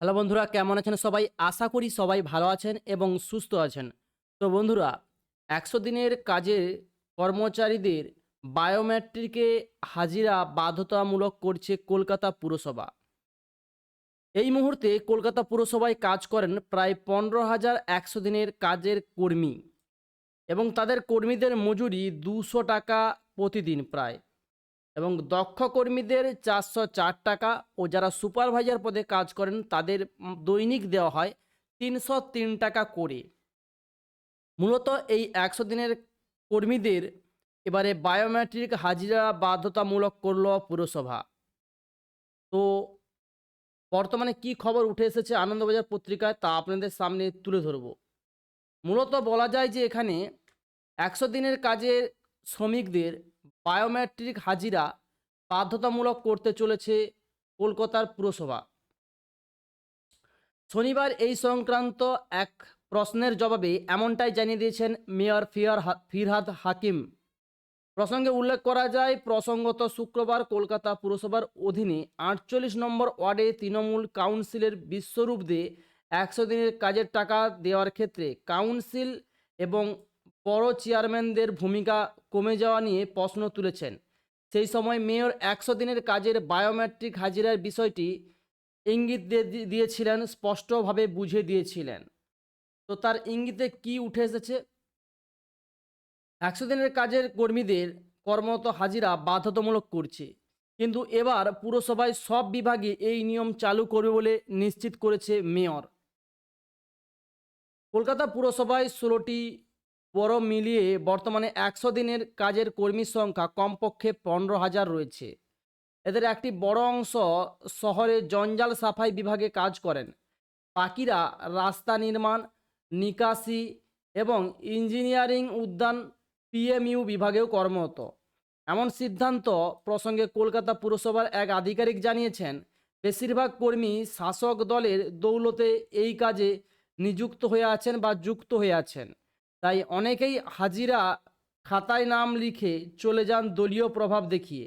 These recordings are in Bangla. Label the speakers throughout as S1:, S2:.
S1: হ্যালো বন্ধুরা, কেমন আছেন সবাই? আশা করি সবাই ভালো আছেন এবং সুস্থ আছেন। তো বন্ধুরা, একশো দিনের কাজে কর্মচারীদের বায়োমেট্রিকে হাজিরা বাধ্যতামূলক করছে কলকাতা পুরসভা। এই মুহূর্তে কলকাতা পুরসভায় কাজ করেন প্রায় পনেরো হাজার একশো দিনের কাজের কর্মী এবং তাদের কর্মীদের মজুরি দুশো টাকা প্রতিদিন প্রায়। এবং দক্ষ কর্মীদের চারশো চার টাকা ও যারা সুপারভাইজার পদে কাজ করেন, তাদের দৈনিক দেওয়া হয় তিনশো তিন টাকা করে। মূলত এই একশো দিনের কর্মীদের এবারে বায়োমেট্রিক হাজিরা বাধ্যতামূলক করল পুরসভা। তো বর্তমানে কি খবর উঠে এসেছে আনন্দবাজার পত্রিকায়, তা আপনাদের সামনে তুলে ধরব। মূলত বলা যায় যে এখানে একশো দিনের কাজের শ্রমিকদের বায়োমেট্রিক হাজিরা বাধ্যতামূলক করতে চলেছে কলকাতার পুরসভা। শনিবার এই সংক্রান্ত এক প্রশ্নের জবাবে এমনটাই জানিয়ে দিয়েছেন মেয়র ফিয়ার ফিরহাদ হাকিম। প্রসঙ্গে উল্লেখ করা যায়, প্রসঙ্গত শুক্রবার কলকাতা পুরসভার অধীনে আটচল্লিশ নম্বর ওয়ার্ডে তৃণমূল কাউন্সিলের বিশ্বরূপ দিয়ে একশো দিনের কাজের টাকা দেওয়ার ক্ষেত্রে কাউন্সিল এবং বড় চেয়ারম্যানদের ভূমিকা কমে যাওয়া নিয়ে প্রশ্ন তুলেছেন। সেই সময় মেয়র একশো দিনের কাজের বায়োমেট্রিক হাজিরার বিষয়টি ইঙ্গিত দিয়ে- দিয়ে- দিয়েছিলেন, স্পষ্টভাবে বুঝিয়ে দিয়েছিলেন। তো তার ইঙ্গিতে কি উঠে এসেছে? একশো দিনের কাজের কর্মীদের কর্মরত হাজিরা বাধ্যতামূলক করছে। কিন্তু এবার পুরসভায় সব বিভাগে এই নিয়ম চালু করবে বলে নিশ্চিত করেছে মেয়র। কলকাতা পুরসভায় ষোলোটি বড় মিলিয়ে বর্তমানে একশো দিনের কাজের কর্মীর সংখ্যা কমপক্ষে পনেরো হাজার রয়েছে। এদের একটি বড় অংশ শহরে জঞ্জাল সাফাই বিভাগে কাজ করেন। বাকিরা রাস্তা নির্মাণ, নিকাশি এবং ইঞ্জিনিয়ারিং উদ্যান পিএমইউ বিভাগেও কর্মরত। এমন সিদ্ধান্ত প্রসঙ্গে কলকাতা পুরসভার এক আধিকারিক জানিয়েছেন, বেশিরভাগ কর্মী শাসক দলের দৌলতে এই কাজে নিযুক্ত হয়ে আছেন বা যুক্ত হয়ে আছেন। তাই অনেকেই হাজিরা খাতায় নাম লিখে চলে যান দলীয় প্রভাব দেখিয়ে।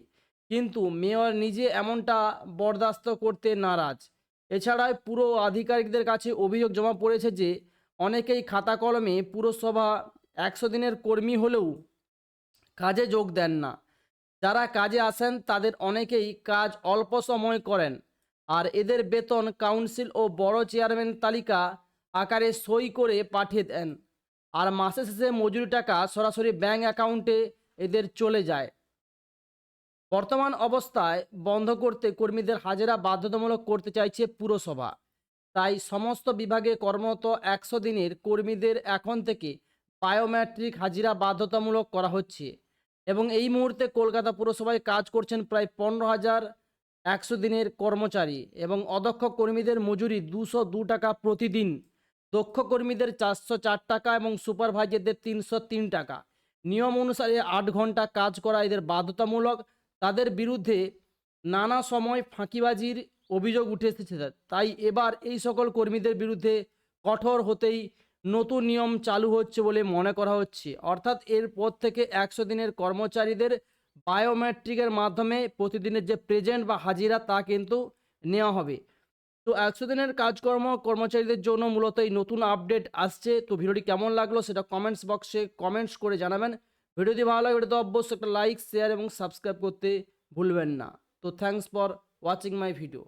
S1: কিন্তু মেয়র নিজে এমনটা বরদাস্ত করতে নারাজ। এছাড়াও পুরো আধিকারিকদের কাছে অভিযোগ জমা পড়েছে যে, অনেকেই খাতা কলমে পুরসভা একশো দিনের কর্মী হলেও কাজে যোগ দেন না। যারা কাজে আসেন, তাদের অনেকেই কাজ অল্প সময় করেন। আর এদের বেতন কাউন্সিল ও বড় চেয়ারম্যান তালিকা আকারে সই করে পাঠিয়ে দেন। আর মাসে শেষে মজুরি টাকা সরাসরি ব্যাঙ্ক অ্যাকাউন্টে এদের চলে যায়। বর্তমান অবস্থায় বন্ধ করতে কর্মীদের হাজিরা বাধ্যতামূলক করতে চাইছে পুরসভা। তাই সমস্ত বিভাগে কর্মরত একশো দিনের কর্মীদের এখন থেকে বায়োমেট্রিক হাজিরা বাধ্যতামূলক করা হচ্ছে এবং এই মুহূর্তে কলকাতা পুরসভায় কাজ করছেন প্রায় পনেরো হাজার একশো দিনের কর্মচারী এবং অদক্ষ কর্মীদের মজুরি দুশো দু টাকা প্রতিদিন। দক্ষ কর্মীদের চারশো চার টাকা এবং সুপারভাইজারদের তিনশো তিন টাকা। নিয়ম অনুসারে আট ঘণ্টা কাজ করা এদের বাধ্যতামূলক। তাদের বিরুদ্ধে নানা সময় ফাঁকিবাজির অভিযোগ উঠে এসেছে। তাই এবার এই সকল কর্মীদের বিরুদ্ধে কঠোর হতেই নতুন নিয়ম চালু হচ্ছে বলে মনে করা হচ্ছে। অর্থাৎ এরপর থেকে একশো দিনের কর্মচারীদের বায়োমেট্রিকের মাধ্যমে প্রতিদিনের যে প্রেজেন্ট বা হাজিরা তা কিন্তু নেওয়া হবে। তো একশো দিনের কাজকর্ম কর্মচারীদের জন্য মূলত এই নতুন আপডেট আসছে। তো ভিডিওটি কেমন লাগল সেটা কমেন্টস বক্সে কমেন্টস করে জানাবেন। ভিডিওটি ভালো লাগে ভিডিওতে অবশ্যই একটা লাইক শেয়ার এবং সাবস্ক্রাইব করতে ভুলবেন না। তো thanks for watching my video